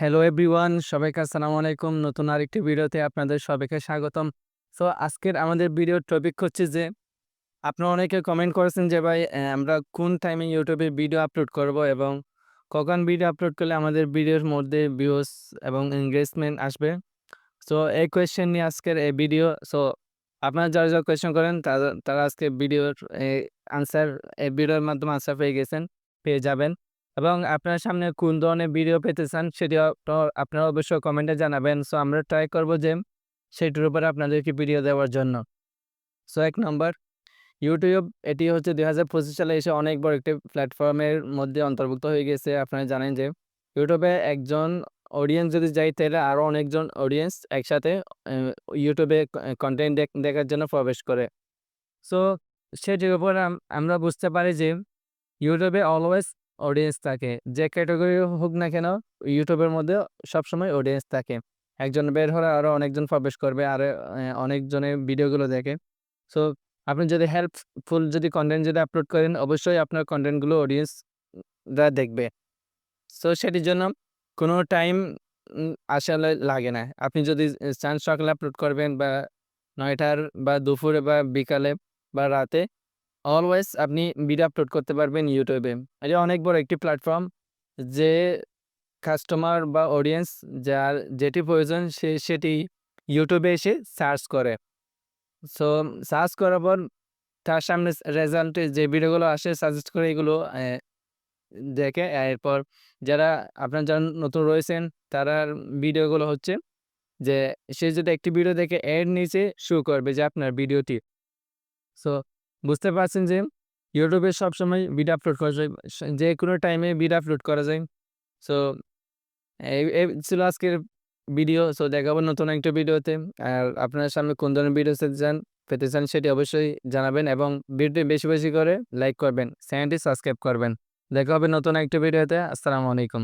Hello everyone সবাইকে আসসালামু আলাইকুম। নতুন আরেকটি ভিডিওতে আপনাদের সবাইকে স্বাগতম। সো আজকের আমাদের ভিডিওর টপিক হচ্ছে যে, আপনারা অনেকে কমেন্ট করেছেন যে, ভাই আমরা কোন টাইমে ইউটিউবে ভিডিও আপলোড করব এবং কখন ভিডিও আপলোড করলে আমাদের ভিডিওর মধ্যে ভিউস এবং এনগেজমেন্ট আসবে? সো এই কোয়েশ্চেন নিয়ে আজকের এই ভিডিও সো আপনারা যারা যারা কোয়েশ্চেন করেন, তারা তারা আজকে ভিডিওর আনসার এই ভিডিওর মাধ্যমে আনসার পেয়ে গেছেন, পেয়ে যাবেন। এবং আপনার সামনে কোন ধরনের ভিডিও পেতে চান সেটি আপ- আপনারা অবশ্যই কমেন্টে জানাবেন। সো আমরা ট্রাই করব যে সেটির উপরে আপনাদেরকে ভিডিও দেওয়ার জন্য। সো এক নম্বর ইউটিউব এটি হচ্ছে দুই হাজার পঁচিশ সালে এসে অনেক বড় একটি প্ল্যাটফর্মের মধ্যে অন্তর্ভুক্ত হয়ে গেছে। আপনারা জানেন যে ইউটিউবে একজন অডিয়েন্স যদি যাই তাহলে আরও অনেকজন অডিয়েন্স একসাথে ইউটিউবে কন্টেন্ট দেখার জন্য প্রবেশ করে। সো সেটির উপর আমরা বুঝতে পারি যে ইউটিউবে অলওয়েজ অডিয়েন্স থাকে। যে ক্যাটাগরি হোক না কেন ইউটিউবের মধ্যে সবসময় অডিয়েন্স থাকে। একজন বের হলে আরও অনেকজন প্রবেশ করবে, আর অনেকজনের ভিডিওগুলো দেখে। সো আপনি যদি হেল্পফুল যদি কন্টেন্ট যদি আপলোড করেন, অবশ্যই আপনার কন্টেন্টগুলো অডিয়েন্সরা দেখবে। সো সেটির জন্য কোনো টাইম আসলে লাগে না। আপনি যদি চান সকালে আপলোড করবেন বা নয়টার বা দুপুরে বা বিকালে বা রাতে অলওয়েজ আপনি ভিডিও আপলোড করতে পারবেন ইউটিউবে এটা অনেক বড় একটি প্ল্যাটফর্ম যে কাস্টমার বা অডিয়েন্স যার যেটি প্রয়োজন সে সেটি ইউটিউবে এসে সার্চ করে। সো সার্চ করার পর তার সামনে রেজাল্টে যে ভিডিওগুলো আসে সাজেস্ট করে এগুলো দেখে, এরপর যারা আপনার যারা নতুন রয়েছেন তারা ভিডিওগুলো হচ্ছে যে সে যদি একটি ভিডিও দেখে এর নিচে শো করবে যে আপনার ভিডিওটি সো বুঝতে পারছেন যে ইউটিউবে সবসময় ভিডিও আপলোড করা যায় যে কোনো টাইমে ভিডিও আপলোড করা যায়। সো এই ছিল আজকের ভিডিও সো দেখাবো নতুন একটা ভিডিওতে আর আপনার সামনে কোন ধরনের ভিডিও চান, পেতে চান সেটি অবশ্যই জানাবেন এবং ভিডিওটি বেশি বেশি করে লাইক করবেন, চ্যানেলটি সাবস্ক্রাইব করবেন। দেখা হবে নতুন একটা ভিডিওতে আসসালামু আলাইকুম।